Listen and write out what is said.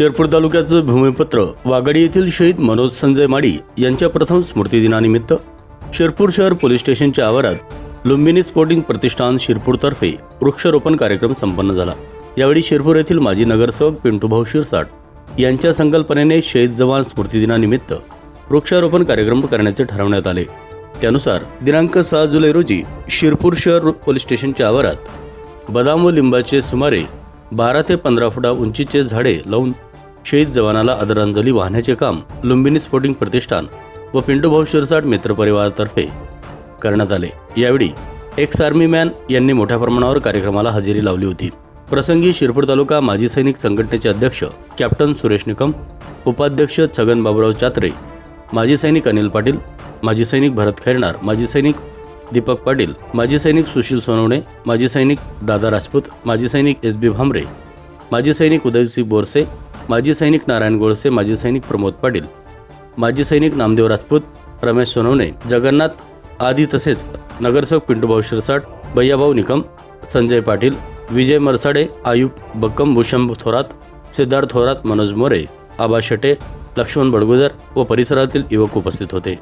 शेरपूर तालुक्याचं भूमिपत्र वाघाडी येथील शहीद मनोज संजय माडी यांच्या प्रथम स्मृतिदिनानिमित्त शिरपूर शहर पोलीस स्टेशनच्या आवारात लुंबिनी स्पोर्टिंग प्रतिष्ठान शिरपूरतर्फे वृक्षारोपण कार्यक्रम संपन्न झाला. यावेळी शिरपूर येथील माजी नगरसेवक पिंटूभाऊ शिरसाट यांच्या संकल्पनेने शहीद जवान स्मृतिदिनानिमित्त वृक्षारोपण कार्यक्रम करण्याचे ठरवण्यात आले. त्यानुसार दिनांक सहा जुलै रोजी शिरपूर शहर पोलीस स्टेशनच्या आवारात बदाम व लिंबाचे सुमारे बारा ते पंधरा फुटा उंचीचे झाडे लावून शहीद जवानाला आदरांजली वाहण्याचे काम लुंबिनी स्पोर्टिंग प्रतिष्ठान व पिंटूभाऊ शिरसाट मित्रपरिवारातर्फे करण्यात आले. यावेळी एक्स आर्मी मॅन यांनी मोठ्या प्रमाणावर कार्यक्रमाला हजेरी लावली होती. प्रसंगी शिरपूर तालुका माजी सैनिक संघटनेचे अध्यक्ष कॅप्टन सुरेश निकम उपाध्यक्ष छगन बाबुराव चात्रे माजी सैनिक अनिल पाटील माजी सैनिक भरत खैरणार माजी सैनिक दीपक पाटील माजी सैनिक सुशील सोनवणे माजी सैनिक दादा राजपूत माजी सैनिक एस बी भामरे माजी सैनिक उदयसिंह बोरसे माजी सैनिक नारायण गोळसे माजी सैनिक प्रमोद पाटील माजी सैनिक नामदेव राजपूत रमेश सोनवणे जगन्नाथ आदी तसेच नगरसेवक पिंटूभाऊ शिरसाट भैयाभाऊ निकम संजय पाटील विजय मरसाडे आयुब बक्कम भूषण थोरात सिद्धार्थ थोरात मनोज मोरे आबा शेटे लक्ष्मण बडगुदर व परिसरातील युवक उपस्थित होते.